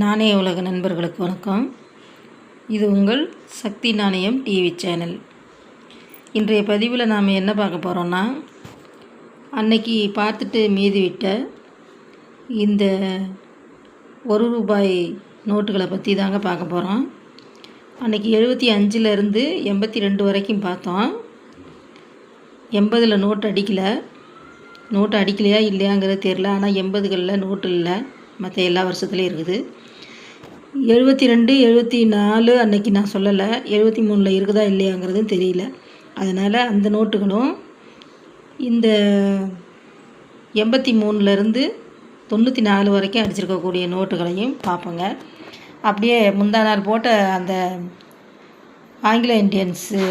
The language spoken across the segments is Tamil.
நாணய உலக நண்பர்களுக்கு வணக்கம். இது உங்கள் சக்தி நாணயம் டிவி சேனல். இன்றைய பதிவில் நாம் என்ன பார்க்க போகிறோன்னா அன்னைக்கு பார்த்துட்டு மீதி விட்ட இந்த ஒரு ரூபாய் நோட்டுகளை பற்றி தாங்க பார்க்க போகிறோம் அன்னைக்கு எழுபத்தி அஞ்சுலேருந்து எண்பத்தி ரெண்டு வரைக்கும் பார்த்தோம். எண்பதில் நோட்டு அடிக்கலை. நோட்டு அடிக்கலையா இல்லையாங்கிறது தெரில ஆனால் எண்பதுகளில் நோட்டு இல்லை. மற்ற எல்லா வருஷத்துலேயும் இருக்குது. எழுபத்தி ரெண்டு எழுபத்தி நாலு அன்னைக்கு நான் சொல்லலை. எழுபத்தி மூணில் இருக்குதா இல்லையாங்கிறதும் தெரியல. அதனால் அந்த நோட்டுகளும் இந்த எண்பத்தி மூணுலேருந்து தொண்ணூற்றி நாலு வரைக்கும் அடிச்சிருக்கக்கூடிய நோட்டுகளையும் பார்ப்போங்க. அப்படியே முந்தா நாள் போட்ட அந்த ஆங்கில இண்டியன்ஸு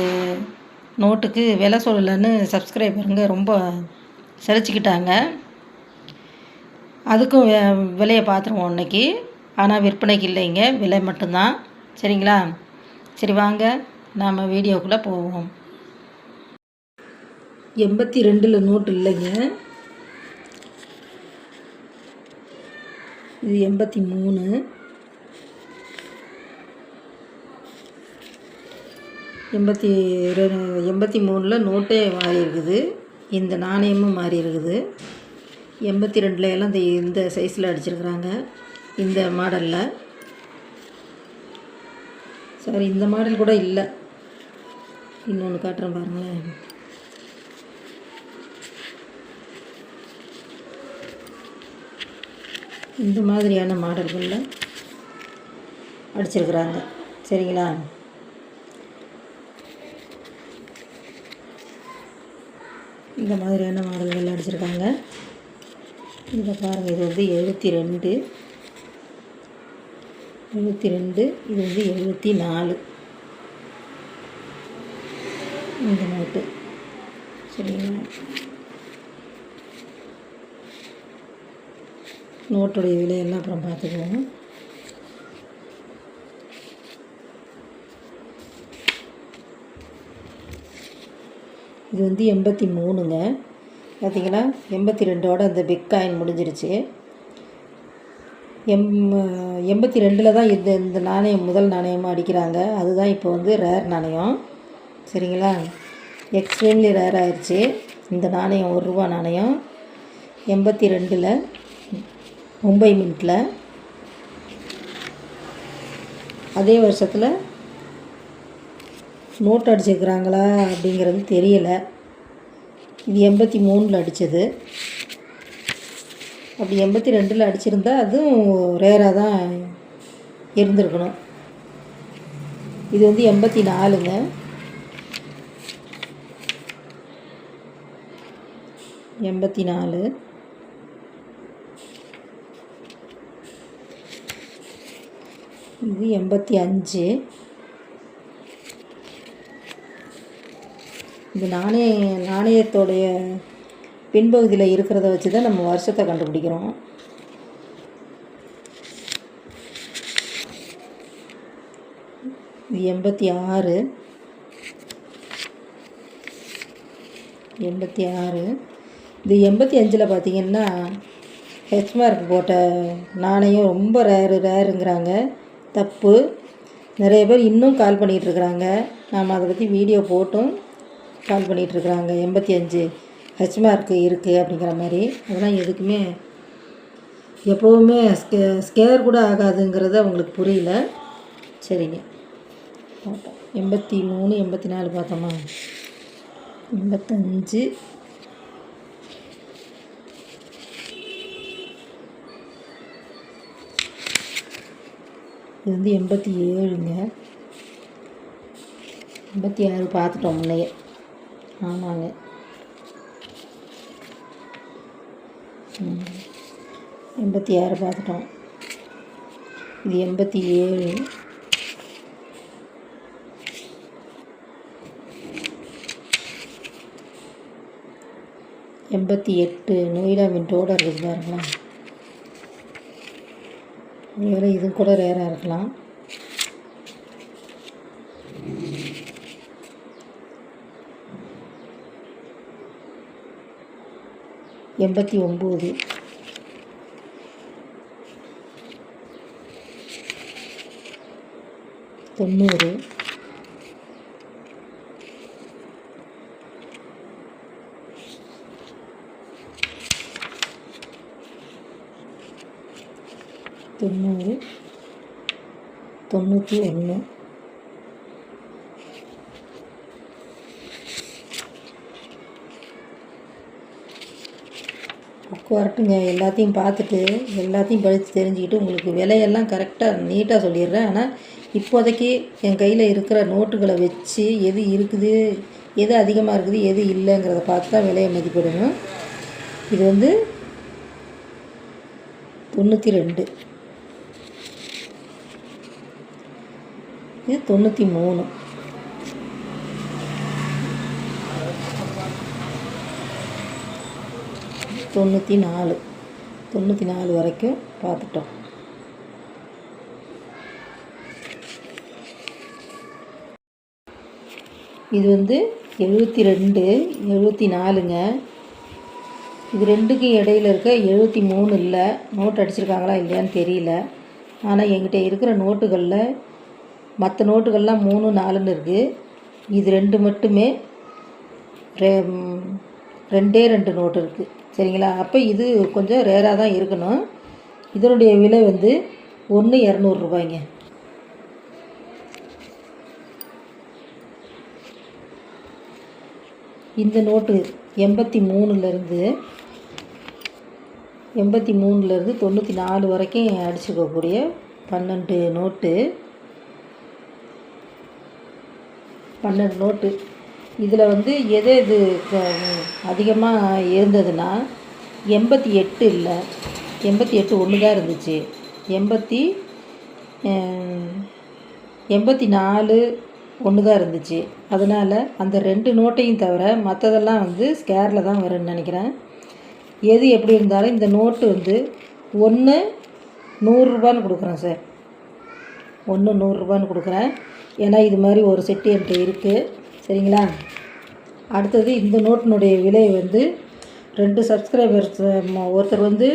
நோட்டுக்கு விலை சொல்லலைன்னு சப்ஸ்கிரைபருங்க ரொம்ப சிரச்சிக்கிட்டாங்க. அதுக்கும் வே- விலையை பார்த்துருவோம் இன்னைக்கு. ஆனால் விற்பனைக்கு இல்லைங்க. விலை மட்டும்தான். சரிங்களா? சரி வாங்க. நாம் வீடியோக்குள்ளே போவோம். எண்பத்தி ரெண்டில் நோட்டு இல்லைங்க. இது எண்பத்தி மூணு எண்பத்தி ரெ எண்பத்தி மூணில் நோட்டே மாறி இருக்குது இந்த நாணயமும் மாறி இருக்குது எண்பத்தி ரெண்டில் எல்லாம் இந்த இந்த சைஸில் அடிச்சிருக்கிறாங்க. இந்த மாடலில் சாரி இந்த மாடல் கூட இல்லை. இன்னொன்று காட்டுறேன் பாருங்களேன். இந்த மாதிரியான மாடல்களில் அடிச்சிருக்கிறாங்க. சரிங்களா? இந்த மாதிரியான மாடல்கள் அடிச்சிருக்காங்க. இந்த பாருங்கள் இது வந்து எழுபத்தி ரெண்டு எழுபத்தி ரெண்டு இது வந்து எழுபத்தி நாலு இந்த நோட்டு. சரிங்களா? நோட்டுடைய விலையெல்லாம் அப்புறம் பார்த்துக்குவோம். இது வந்து எண்பத்தி மூணுங்க. பார்த்திங்கன்னா எண்பத்தி ரெண்டோட அந்த பிக் காயின் முடிஞ்சிருச்சு. எம் எண்பத்தி ரெண்டில் தான் இந்த இந்த நாணயம் முதல் நாணயமாக அடிக்கிறாங்க. அதுதான் இப்போ வந்து ரேர் நாணயம். சரிங்களா? எக்ஸ்ட்ரீம்லி ரேர் ஆயிடுச்சு இந்த நாணயம் ஒரு ரூபா நாணயம். எண்பத்தி ரெண்டில் மும்பை மின்ட்டில் அதே வருஷத்தில் நோட் அடிச்சிருக்கிறாங்களா அப்படிங்கிறது தெரியலை. இது எண்பத்தி மூணில் அடித்தது அப்படி எண்பத்தி ரெண்டில் அடிச்சிருந்தா அதுவும் ரேராக தான் இருந்திருக்கணும். இது வந்து எண்பத்தி நாலுங்க. எண்பத்தி நாலு. இது எண்பத்தி அஞ்சு. இந்த நாணய நாணயத்தோடைய பின்பகுதியில் இருக்கிறத வச்சு தான் நம்ம வருஷத்தை கண்டுபிடிக்கிறோம். இது எண்பத்தி ஆறு. எண்பத்தி ஆறு. இது எண்பத்தி அஞ்சில் பார்த்தீங்கன்னா ஹெச்மார்க் போட்ட நாணயம் ரொம்ப ரேரு ரேருங்கிறாங்க தப்பு. நிறைய பேர் இன்னும் கால் பண்ணிகிட்ருக்குறாங்க நாம் அதை பற்றி வீடியோ போட்டும். கால் பண்ணிகிட்ருக்குறாங்க. எண்பத்தி அஞ்சு ஹெச் மார்க்கு இருக்குது அப்படிங்கிற மாதிரி. அதெல்லாம் எதுக்குமே எப்போவுமே ஸ்கே ஸ்கேர் கூட ஆகாதுங்கிறது அவங்களுக்கு புரியல. சரிங்க. பார்த்தோம் எண்பத்தி மூணு எண்பத்தி நாலு பார்த்தோமா? எண்பத்தஞ்சு இது வந்து எண்பத்தி ஏழுங்க. எண்பத்தி ஆறு பார்த்துட்டோம் முன்னையே. ஆமாங்க. எண்பத்தி ஆறு பார்த்துட்டோம். இது எண்பத்தி ஏழு எண்பத்தி எட்டு நொய்டா மின்ட்டோட இருக்குது பாருங்களேன். வேறு இது கூட ரேராக இருக்கலாம். எண்பத்தி ஒம்பது. தொண்ணூறு. தொண்ணூறு. தொண்ணூற்றி ஒன்று. புக்கு வரட்டுங்க எல்லாத்தையும் பார்த்துட்டு எல்லாத்தையும் படித்து தெரிஞ்சுக்கிட்டு உங்களுக்கு விலையெல்லாம் கரெக்டாக நீட்டாக சொல்லிடுறேன். ஆனால் இப்போதைக்கு என் கையில் இருக்கிற நோட்டுகளை வச்சு எது இருக்குது எது அதிகமாக இருக்குது எது இல்லைங்கிறத பார்த்து தான் விலையை மதிப்பிடணும். இது வந்து தொண்ணூற்றி ரெண்டு இது தொண்ணூற்றி மூணு தொண்ணூற்றி நாலு தொண்ணூற்றி நாலு வரைக்கும் பார்த்துட்டோம். இது வந்து எழுபத்தி ரெண்டு எழுபத்தி நாலுங்க இது ரெண்டுக்கும் இடையில இருக்க எழுபத்தி மூணு இல்லை. நோட் அடிச்சிருக்காங்களா இல்லையான்னு தெரியல. ஆனால் என்கிட்ட இருக்கிற நோட்டுகளில் மற்ற நோட்டுகள்லாம் மூணு நாலுன்னு இருக்குது இது ரெண்டு மட்டுமே ரெ- ரெண்டே ரெண்டு நோட்டு இருக்குது சரிங்களா? அப்போ இது கொஞ்சம் ரேராக தான் இருக்கணும். இதனுடைய விலை வந்து ஒன்று இரநூறுபாய்ங்க இந்த நோட்டு எண்பத்தி மூணுலேருந்து எண்பத்தி மூணுலேருந்து தொண்ணூற்றி நாலு வரைக்கும் அடிச்சுக்கக்கூடிய பன்னெண்டு நோட்டு. பன்னெண்டு நோட்டு. இதில் வந்து எது எது அதிகமாக இருந்ததுன்னா எண்பத்தி எட்டு இல்லை. எண்பத்தி எட்டு ஒன்று தான் இருந்துச்சு. எண்பத்தி எண்பத்தி நாலு ஒன்று தான் இருந்துச்சு. அதனால் அந்த ரெண்டு நோட்டையும் தவிர மற்றதெல்லாம் வந்து ஸ்கேரில் தான் வரும்னு நினைக்கிறேன். எது எப்படி இருந்தாலும் இந்த நோட்டு வந்து ஒன்று நூறுரூபான்னு கொடுக்குறேன் சார். ஒன்று நூறுரூபான்னு கொடுக்குறேன். ஏன்னா இது மாதிரி ஒரு செட்டு என்கிட்ட இருக்குது சரிங்களா? அடுத்தது இந்த நோட்டினுடைய விலை வந்து ரெண்டு சப்ஸ்கிரைபர்ஸ் ஒருத்தர் வந்து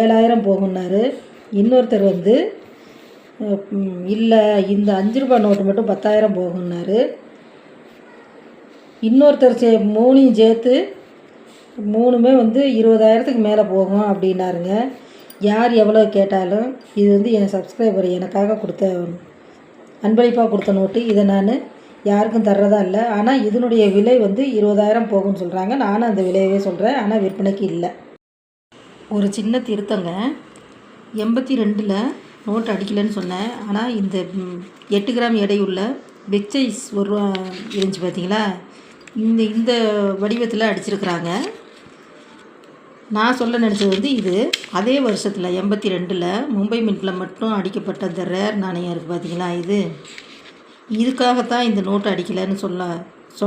ஏழாயிரம் போகுன்னாரு இன்னொருத்தர் வந்து இல்லை இந்த அஞ்சு ரூபாய் நோட்டு மட்டும் பத்தாயிரம் போகுன்னாரு இன்னொருத்தர் சே மூணையும் சேர்த்து மூணுமே வந்து இருபதாயிரத்துக்கு மேலே போகும் அப்படின்னாருங்க. யார் எவ்வளோ கேட்டாலும் இது வந்து என் சப்ஸ்கிரைபர் எனக்காக கொடுத்த அன்பளிப்பாக கொடுத்த நோட்டு. இதை நான் யாருக்கும் தர்றதா இல்லை. ஆனால் இதனுடைய விலை வந்து இருபதாயிரம் போகும்னு சொல்கிறாங்க நானும் அந்த விலையவே சொல்கிறேன் ஆனால் விற்பனைக்கு இல்லை. ஒரு சின்ன திருத்தங்க. எண்பத்தி ரெண்டில் நோட் அடிக்கலைன்னு சொன்னேன். ஆனால் இந்த எட்டு கிராம் எடையுள்ள பிக் சைஸ் ஒரு ரூபா இருந்துச்சு பார்த்தீங்களா இந்த இந்த வடிவத்தில் அடிச்சிருக்கிறாங்க. நான் சொல்ல நினச்சது வந்து இது. அதே வருஷத்தில் எண்பத்தி ரெண்டில் மும்பை மின்ட்டில் மட்டும் அடிக்கப்பட்ட அந்த ரேர் நாணயம் இருக்குது பார்த்தீங்களா இது? இதுக்காகத்தான் இந்த நோட்டு அடிக்கலைன்னு சொல்ல சொ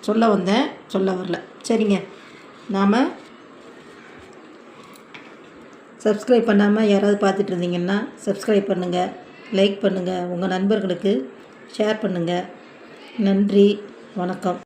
சொல்ல வந்தேன். சொல்ல வரல. சரிங்க. நாம் சப்ஸ்கிரைப் பண்ணாமல் யாராவது பார்த்துட்டு இருந்தீங்கன்னா சப்ஸ்கிரைப் பண்ணுங்கள் லைக் பண்ணுங்கள் உங்கள் நண்பர்களுக்கு ஷேர் பண்ணுங்கள் நன்றி. வணக்கம்.